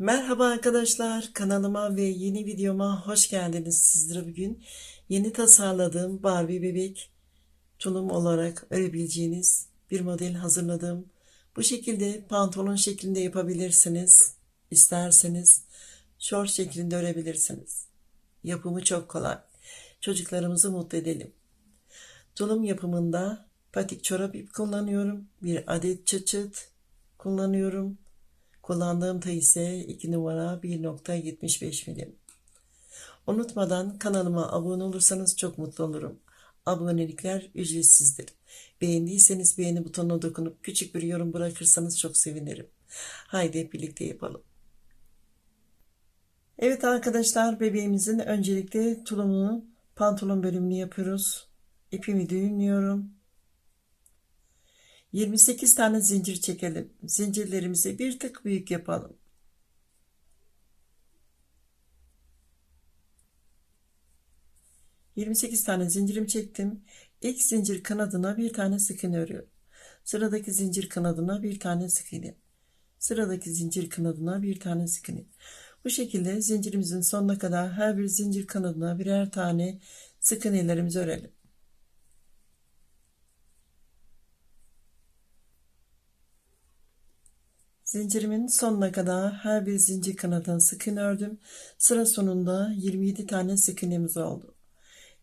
Merhaba arkadaşlar, kanalıma ve yeni videoma hoş geldiniz. Sizlere bugün yeni tasarladığım Barbie bebek tulum olarak örebileceğiniz bir model hazırladım. Bu şekilde pantolon şeklinde yapabilirsiniz. İsterseniz şort şeklinde örebilirsiniz. Yapımı çok kolay. Çocuklarımızı mutlu edelim. Tulum yapımında patik çorap ip kullanıyorum. Bir adet çıt çıt kullanıyorum. Kullandığım tığ ise 2 numara 1.75 milim. Unutmadan kanalıma abone olursanız çok mutlu olurum. Abonelikler ücretsizdir. Beğendiyseniz beğeni butonuna dokunup küçük bir yorum bırakırsanız çok sevinirim. Haydi hep birlikte yapalım. Evet arkadaşlar bebeğimizin öncelikle tulumunu pantolon bölümünü yapıyoruz. İpimi düğümlüyorum. 28 tane zincir çekelim. Zincirlerimizi bir tık büyük yapalım. ...28 tane zincirim çektim. İlk zincir kanadına bir tane sık iğne örüyorum. Sıradaki zincir kanadına bir tane sık iğne. Sıradaki zincir kanadına bir tane sık iğne. Bu şekilde zincirimizin sonuna kadar her bir zincir kanadına birer tane sık iğnelerimizi örelim. Zincirimin sonuna kadar her bir zincir kanadını sık ördüm. Sıra sonunda 27 tane sık iğnemiz oldu.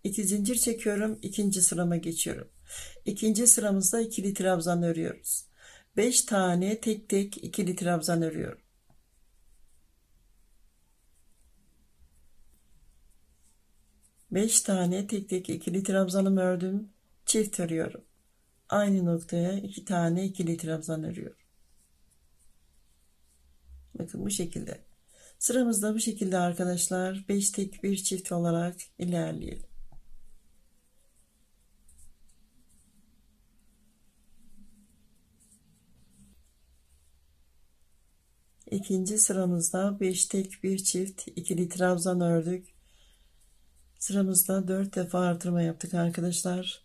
2 zincir çekiyorum. ikinci sırama geçiyorum. İkinci sıramızda ikili trabzan örüyoruz. 5 tane tek tek ikili trabzan örüyorum. Beş tane tek tek ikili trabzanımı ördüm. Çift örüyorum. Aynı noktaya iki tane ikili trabzan örüyorum. Bakın bu şekilde. Sıramızda bu şekilde arkadaşlar 5 tek bir çift olarak ilerleyelim. İkinci sıramızda 5 tek bir çift ikili trabzan ördük. Sıramızda 4 defa artırma yaptık arkadaşlar.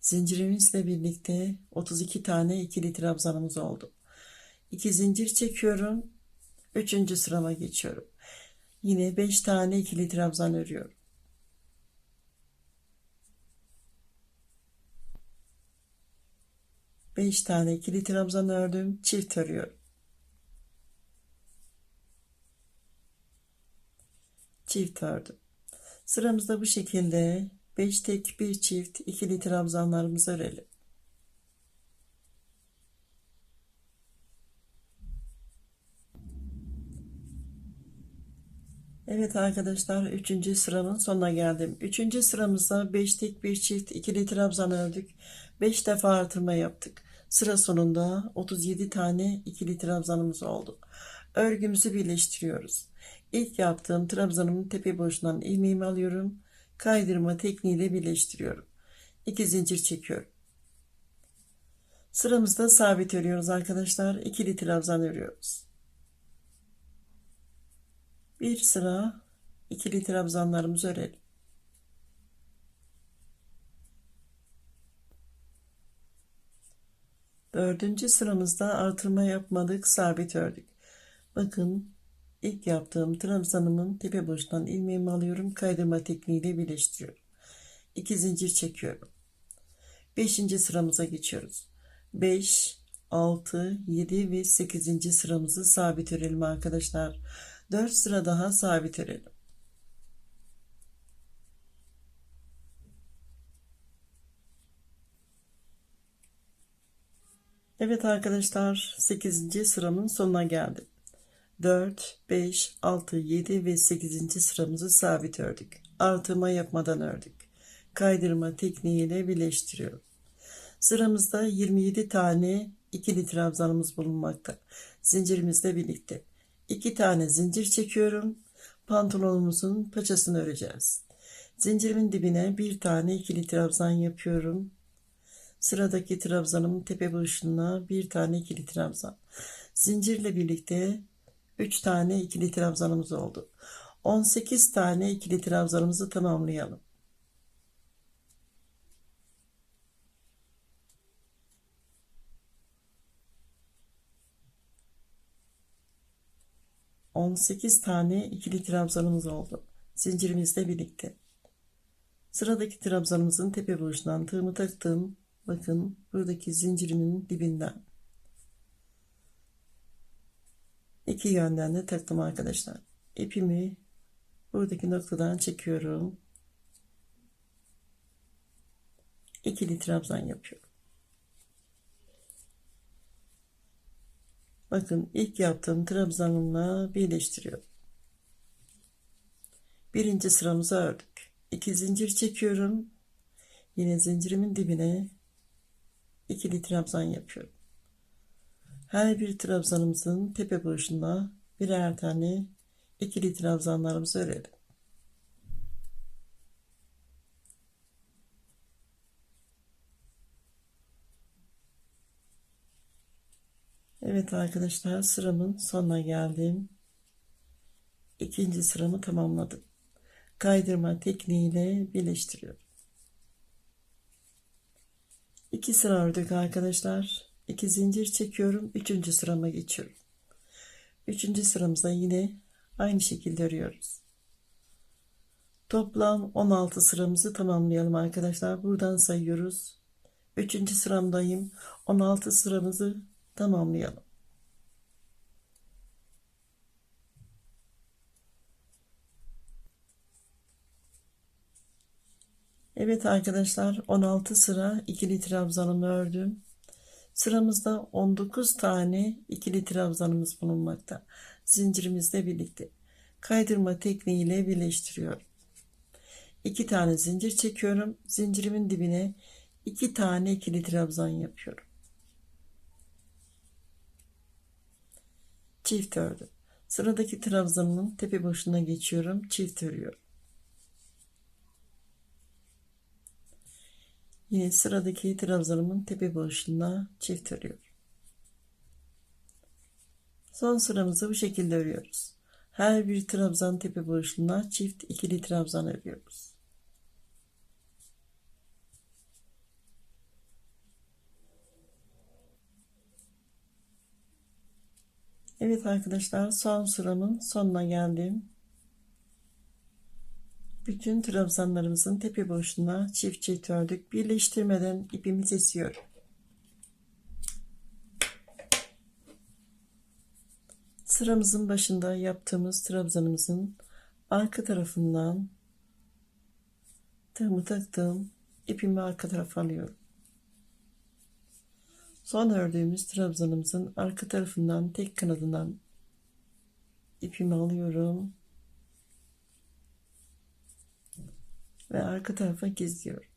Zincirimizle birlikte 32 tane ikili trabzanımız oldu. 2 zincir çekiyorum. Üçüncü sırama geçiyorum. Yine 5 tane ikili trabzan örüyorum. Beş tane ikili trabzan ördüm. Çift örüyorum. Çift ördüm. Sıramızda bu şekilde 5 tek bir çift ikili trabzanlarımızı örelim. Evet arkadaşlar 3. sıranın sonuna geldim. 3. sıramızda 5 tek bir çift ikili trabzan ördük. 5 defa artırma yaptık. Sıra sonunda 37 tane ikili trabzanımız oldu. Örgümüzü birleştiriyoruz. İlk yaptığım trabzanımın tepe boşundan ilmeğimi alıyorum. Kaydırma tekniğiyle birleştiriyorum. 2 zincir çekiyorum. Sıramızda sabit örüyoruz arkadaşlar. İkili trabzan örüyoruz. Bir sıra ikili trabzanlarımızı örelim. Dördüncü sıramızda artırma yapmadık, sabit ördük. Bakın ilk yaptığım trabzanımın tepe boşundan ilmeğimi alıyorum, kaydırma tekniğiyle birleştiriyorum. İki zincir çekiyorum. Beşinci sıramıza geçiyoruz. 5, 6, 7 ve 8. sıramızı sabit örelim arkadaşlar. 4 sıra daha sabit örelim. Evet arkadaşlar 8. sıramın sonuna geldim. 4, 5, 6, 7 ve 8. sıramızı sabit ördük. Artırma yapmadan ördük. Kaydırma tekniğiyle birleştiriyorum. Sıramızda 27 tane ikili trabzanımız bulunmakta. Zincirimizle birlikte. 2 tane zincir çekiyorum. Pantolonumuzun paçasını öreceğiz. Zincirimin dibine bir tane ikili trabzan yapıyorum. Sıradaki trabzanımın tepe boşluğuna bir tane ikili trabzan. Zincirle birlikte 3 tane ikili trabzanımız oldu. 18 tane ikili trabzanımızı tamamlayalım. 18 tane ikili trabzanımız oldu. Zincirimizle birlikte. Sıradaki trabzanımızın tepe boşundan tığımı taktım. Bakın buradaki zincirimin dibinden. İki yönden de taktım arkadaşlar. İpimi buradaki noktadan çekiyorum. İkili trabzan yapıyorum. Bakın ilk yaptığım trabzanımla birleştiriyorum. Birinci sıramızı ördük. İki zincir çekiyorum. Yine zincirimin dibine ikili trabzan yapıyorum. Her bir trabzanımızın tepe boşluğuna birer tane ikili trabzanlarımızı örelim. Evet arkadaşlar sıramın sonuna geldim. İkinci sıramı tamamladım. Kaydırma tekniğiyle birleştiriyorum. İki sıra ördük arkadaşlar. İki zincir çekiyorum. Üçüncü sırama geçiyorum. Üçüncü sıramızda yine aynı şekilde örüyoruz. Toplam 16 sıramızı tamamlayalım arkadaşlar. Buradan sayıyoruz. Üçüncü sıramdayım. 16 sıramızı tamamlayalım. Evet arkadaşlar 16 sıra ikili trabzanımı ördüm. Sıramızda 19 tane ikili trabzanımız bulunmakta. Zincirimizle birlikte. Kaydırma tekniğiyle birleştiriyorum. 2 tane zincir çekiyorum. Zincirimin dibine 2 tane ikili trabzan yapıyorum. Çift ördüm. Sıradaki trabzanımın tepe boşluğuna geçiyorum. Çift örüyorum. Yine sıradaki trabzanımın tepe boşluğuna çift örüyorum. Son sıramızı bu şekilde örüyoruz. Her bir trabzan tepe boşluğuna çift ikili trabzan örüyoruz. Evet arkadaşlar son sıramın sonuna geldim. Bütün trabzanlarımızın tepe boşluğuna çift çift ördük. Birleştirmeden ipimi kesiyorum. Sıramızın başında yaptığımız trabzanımızın arka tarafından tığımı taktım. ipimi arka tarafa alıyorum. Son ördüğümüz trabzanımızın arka tarafından tek kanadından ipimi alıyorum. Ve arka tarafa gizliyorum.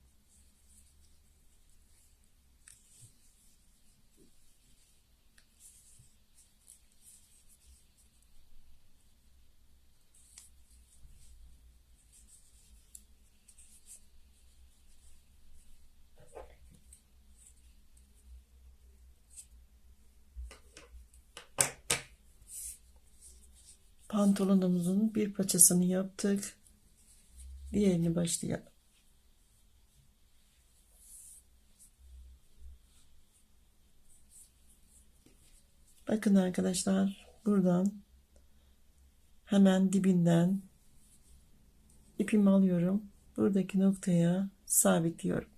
pantolonumuzun bir paçasını yaptık. Diğerini başlayalım. Bakın arkadaşlar buradan hemen dibinden ipimi alıyorum. Buradaki noktaya sabitliyorum.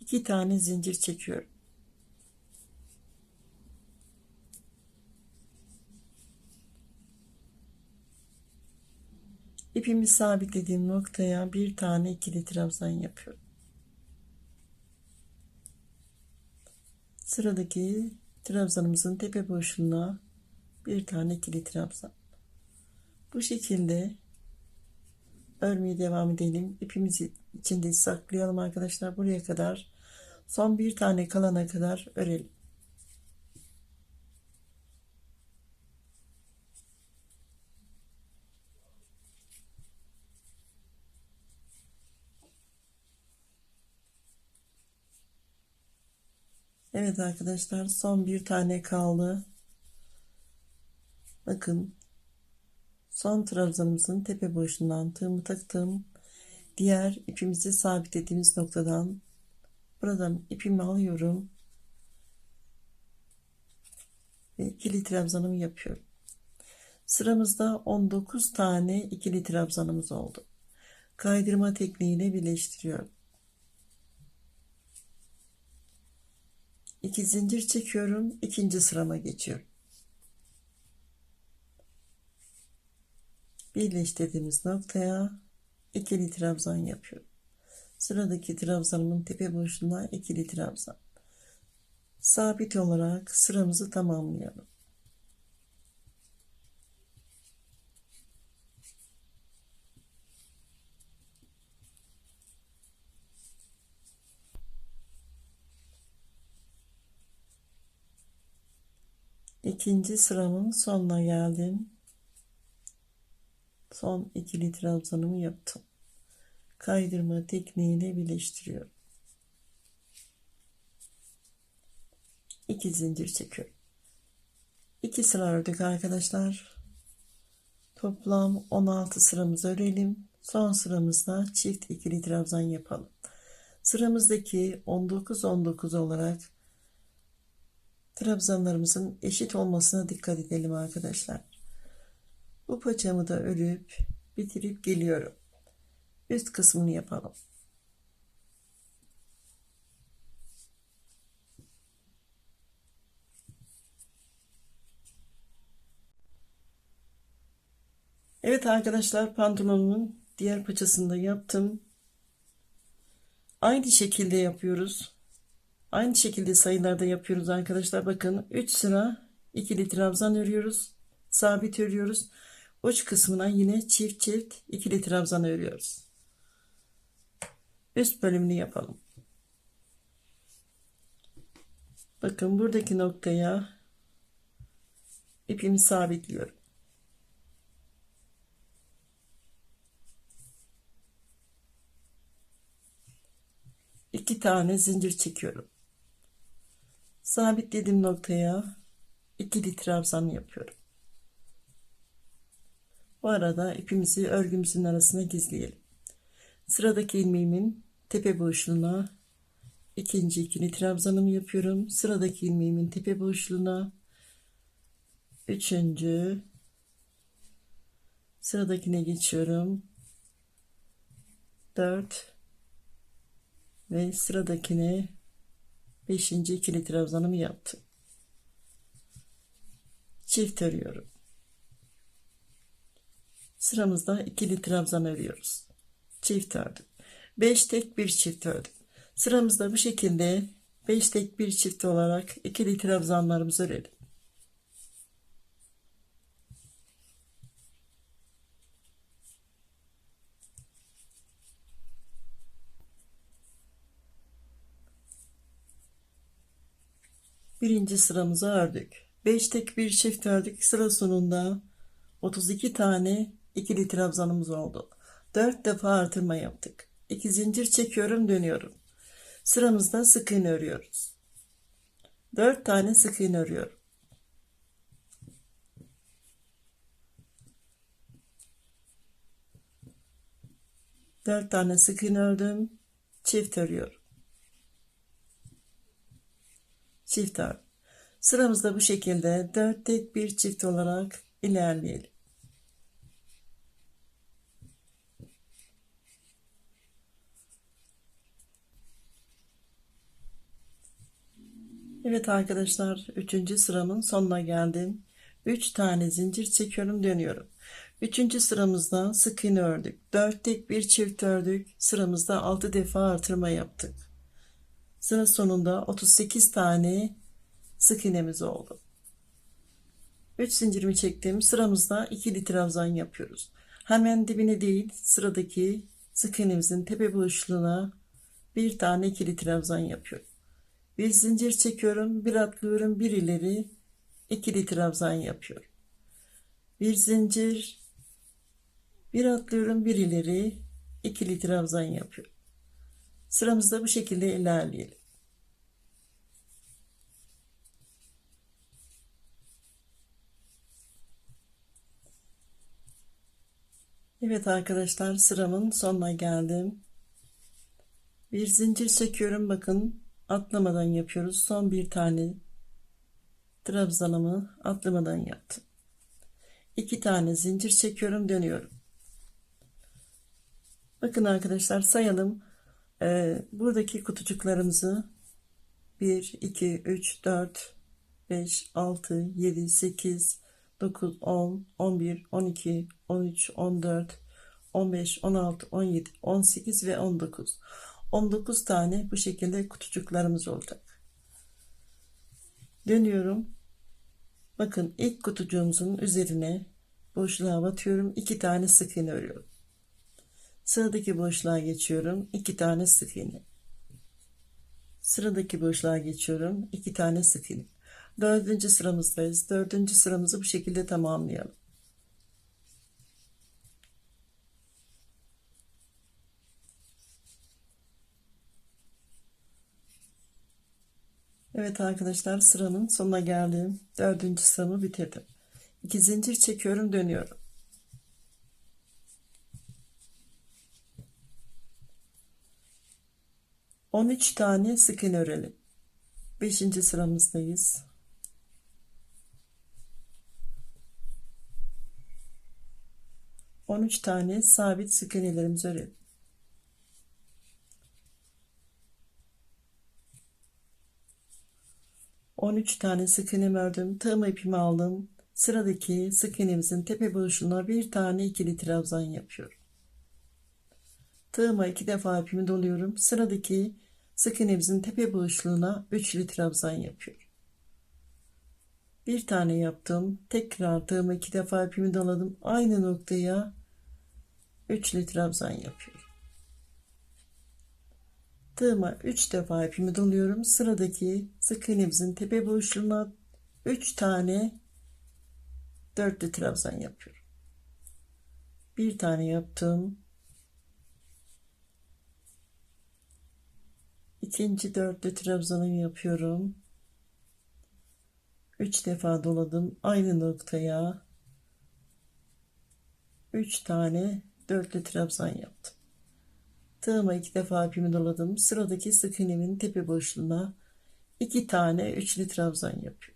İki tane zincir çekiyorum. İpimi sabitlediğim noktaya bir tane ikili trabzan yapıyorum. Sıradaki trabzanımızın tepe boşluğuna bir tane ikili trabzan. Bu şekilde örmeye devam edelim. İpimizi içinde saklayalım arkadaşlar. Buraya kadar son bir tane kalana kadar örelim. Evet arkadaşlar son bir tane kaldı. Bakın son trabzanımızın tepe boşluğundan tığımı taktım. Diğer ipimizi sabitlediğimiz noktadan buradan ipimi alıyorum. Ve ikili trabzanımı yapıyorum. Sıramızda 19 tane ikili trabzanımız oldu. Kaydırma tekniğiyle birleştiriyorum. İki zincir çekiyorum. ikinci sırama geçiyorum. Birleştirdiğimiz noktaya ikili trabzan yapıyorum. Sıradaki trabzanımın tepe boşluğuna ikili trabzan. Sabit olarak sıramızı tamamlayalım. İkinci sıramın sonuna geldim. Son ikili trabzanımı yaptım. Kaydırma tekniğiyle birleştiriyorum. İki zincir çekiyorum. İki sıra ördük arkadaşlar. Toplam 16 sıramızı örelim. Son sıramızda çift ikili trabzan yapalım. Sıramızdaki 19 19 olarak trabzanlarımızın eşit olmasına dikkat edelim arkadaşlar. Bu paçamı da örüp bitirip geliyorum. Üst kısmını yapalım. Evet arkadaşlar pantolonumun diğer paçasını da yaptım. Aynı şekilde yapıyoruz. Aynı şekilde sayılarda yapıyoruz arkadaşlar. Bakın 3 sıra ikili trabzan örüyoruz. Sabit örüyoruz. Uç kısmına yine çift çift ikili trabzan örüyoruz. Üst bölümünü yapalım. Bakın buradaki noktaya ipimi sabitliyorum. iki tane zincir çekiyorum. Sabitlediğim noktaya ikili trabzan yapıyorum. Bu arada ipimizi örgümüzün arasına gizleyelim. Sıradaki ilmeğimin tepe boşluğuna ikinci ikili trabzanımı yapıyorum. Sıradaki ilmeğimin tepe boşluğuna üçüncü sıradakine geçiyorum. Dört ve sıradakine 5. ikili trabzanımı yaptım. Çift örüyorum. Sıramızda ikili trabzan örüyoruz. Çift ördüm. 5 tek bir çift ördüm. Sıramızda bu şekilde 5 tek bir çift olarak ikili trabzanlarımızı örelim. Birinci sıramızı ördük. 5 tek bir çift ördük. Sıra sonunda 32 tane ikili trabzanımız oldu. 4 defa artırma yaptık. 2 zincir çekiyorum dönüyorum. Sıramızda sık iğne örüyoruz. 4 tane sık iğne örüyorum. Dört tane sık iğne ördüm. Çift örüyorum. Çift ör. Sıramızda bu şekilde 4 tek bir çift olarak ilerleyelim. Evet arkadaşlar 3. sıramın sonuna geldim. 3 tane zincir çekiyorum dönüyorum. 3. sıramızda sık iğne ördük. 4 tek bir çift ördük. Sıramızda 6 defa artırma yaptık. Sıra sonunda 38 tane sık iğnemiz oldu. 3 zincirimi çektim. Sıramızda ikili trabzan yapıyoruz. Hemen dibine değil sıradaki sık iğnemizin tepe boşluğuna bir tane ikili trabzan yapıyorum. Bir zincir çekiyorum, bir atlıyorum, bir ileri ikili trabzan yapıyorum. Bir zincir, bir atlıyorum, bir ileri ikili trabzan yapıyorum. Sıramızda bu şekilde ilerleyelim. Evet arkadaşlar sıramın sonuna geldim. Bir zincir çekiyorum bakın atlamadan yapıyoruz. Son bir tane trabzanımı atlamadan yaptım. 2 tane zincir çekiyorum dönüyorum. Bakın arkadaşlar sayalım. Ee, buradaki kutucuklarımızı 1, 2, 3, 4, 5, 6, 7, 8, 9, 10, 11, 12, 13, 14, 15, 16, 17, 18 ve 19. 19 tane bu şekilde kutucuklarımız olacak. Dönüyorum. Bakın ilk kutucuğumuzun üzerine boşluğa batıyorum. 2 tane sık iğne örüyorum. Sıradaki boşluğa geçiyorum. 2 tane sık iğne. Sıradaki boşluğa geçiyorum. 2 tane sık iğne. Dördüncü sıramızdayız. Dördüncü sıramızı bu şekilde tamamlayalım. Evet arkadaşlar sıranın sonuna geldim. Dördüncü sıramı bitirdim. İki zincir çekiyorum dönüyorum. On üç tane sık iğne örelim. Beşinci sıramızdayız. On üç tane sabit sık iğnelerimizi örelim. 13 tane sık iğne ördüm. Tığım ipimi aldım. Sıradaki sık iğnemizin tepe boşluğuna bir tane ikili trabzan yapıyorum. Tığıma iki defa ipimi doluyorum. Sıradaki sık tepe boşluğuna üçlü trabzan yapıyorum. Bir tane yaptım. Tekrar tığıma iki defa ipimi doladım. Aynı noktaya üçlü trabzan yapıyorum. Tığıma 3 defa ipimi doluyorum. Sıradaki sık iğnemizin tepe boşluğuna 3 tane dörtlü trabzan yapıyorum. Bir tane yaptım. İkinci dörtlü trabzanımı yapıyorum. 3 defa doladım. Aynı noktaya 3 tane dörtlü trabzan yaptım. Tığıma iki defa ipimi doladım. Sıradaki sık iğnemin tepe boşluğuna iki tane üçlü trabzan yapıyorum.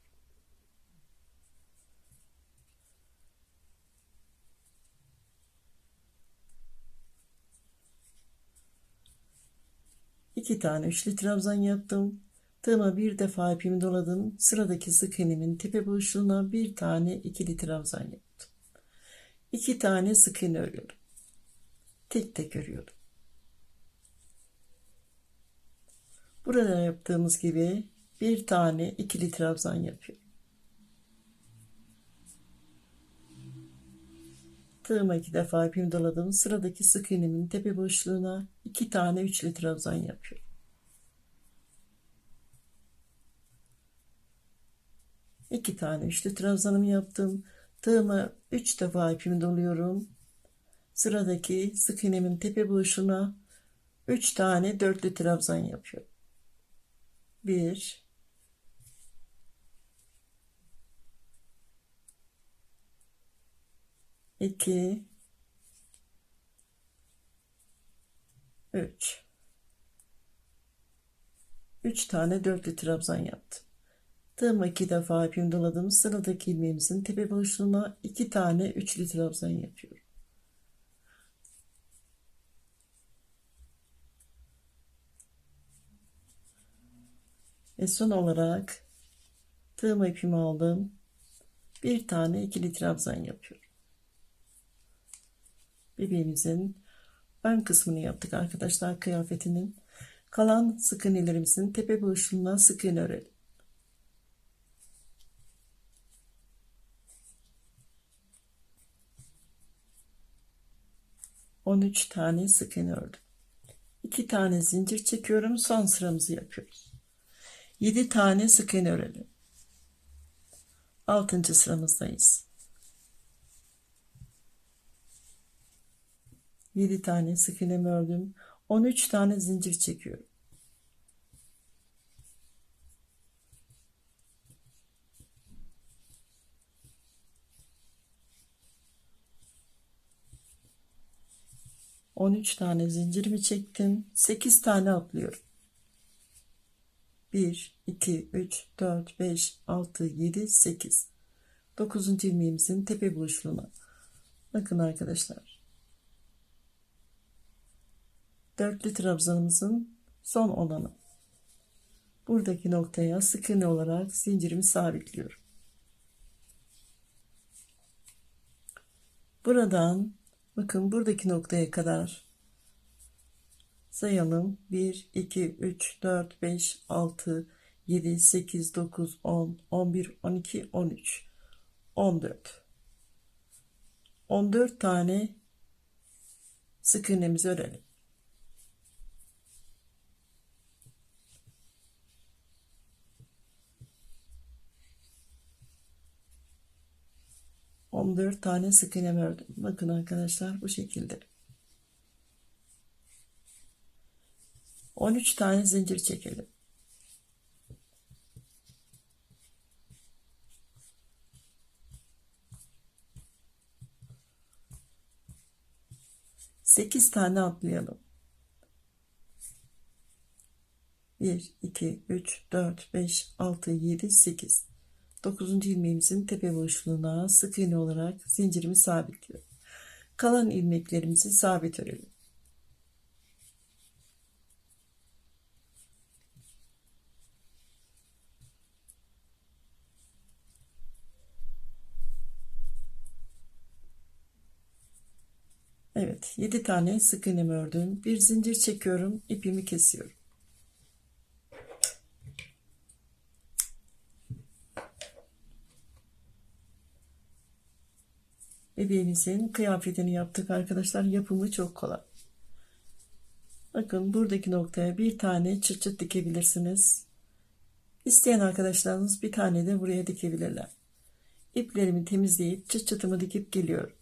İki tane üçlü trabzan yaptım. Tığıma bir defa ipimi doladım. Sıradaki sık iğnemin tepe boşluğuna bir tane ikili trabzan yaptım. İki tane sık iğne örüyorum. Tek tek örüyorum. Burada yaptığımız gibi bir tane ikili trabzan yapıyorum. Tığıma iki defa ipimi doladım. Sıradaki sık iğnemin tepe boşluğuna iki tane üçlü trabzan yapıyorum. İki tane üçlü trabzanımı yaptım. Tığıma üç defa ipimi doluyorum. Sıradaki sık iğnemin tepe boşluğuna üç tane dörtlü trabzan yapıyorum bir iki üç üç tane dörtlü trabzan yaptım. Tığımı iki defa ipimi doladım. Sıradaki ilmeğimizin tepe boşluğuna iki tane üçlü trabzan yapıyorum. Ve son olarak tığım ipimi aldım. Bir tane ikili trabzan yapıyorum. Bebeğimizin ön kısmını yaptık arkadaşlar kıyafetinin. Kalan sık iğnelerimizin tepe boşluğuna sık iğne örelim. On üç tane sık iğne ördüm. İki tane zincir çekiyorum. Son sıramızı yapıyoruz. 7 tane sık iğne örelim. 6. sıramızdayız. 7 tane sık iğne ördüm. 13 tane zincir çekiyorum. On üç tane zincirimi çektim. Sekiz tane atlıyorum. 1, 2, 3, 4, 5, 6, 7, 8. 9. ilmeğimizin tepe buluşluğuna. Bakın arkadaşlar. Dörtlü trabzanımızın son olanı. Buradaki noktaya sık iğne olarak zincirimi sabitliyorum. Buradan bakın buradaki noktaya kadar sayalım. 1, 2, 3, 4, 5, 6, 7, 8, 9, 10, 11, 12, 13, 14. 14 tane sık iğnemizi örelim. On dört tane sık iğne ördüm. Bakın arkadaşlar bu şekilde. 13 tane zincir çekelim. Sekiz tane atlayalım. 1, 2, 3, 4, 5, 6, 7, 8. 9. ilmeğimizin tepe boşluğuna sık iğne olarak zincirimi sabitliyorum. Kalan ilmeklerimizi sabit örelim. Evet 7 tane sık iğnemi ördüm. Bir zincir çekiyorum. ipimi kesiyorum. Bebeğimizin kıyafetini yaptık arkadaşlar. Yapımı çok kolay. Bakın buradaki noktaya bir tane çıt çıt dikebilirsiniz. İsteyen arkadaşlarınız bir tane de buraya dikebilirler. İplerimi temizleyip çıt çıtımı dikip geliyorum.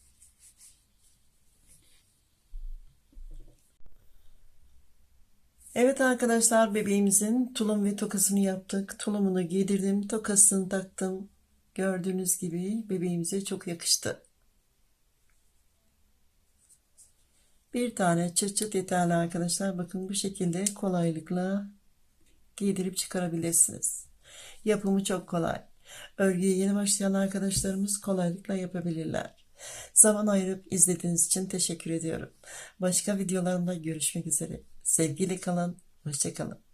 Evet arkadaşlar bebeğimizin tulum ve tokasını yaptık. Tulumunu giydirdim, tokasını taktım. Gördüğünüz gibi bebeğimize çok yakıştı. Bir tane çıt çıt yeterli arkadaşlar. Bakın bu şekilde kolaylıkla giydirip çıkarabilirsiniz. Yapımı çok kolay. Örgüye yeni başlayan arkadaşlarımız kolaylıkla yapabilirler. Zaman ayırıp izlediğiniz için teşekkür ediyorum. Başka videolarımda görüşmek üzere. Sevgiyle kalın. Hoşçakalın.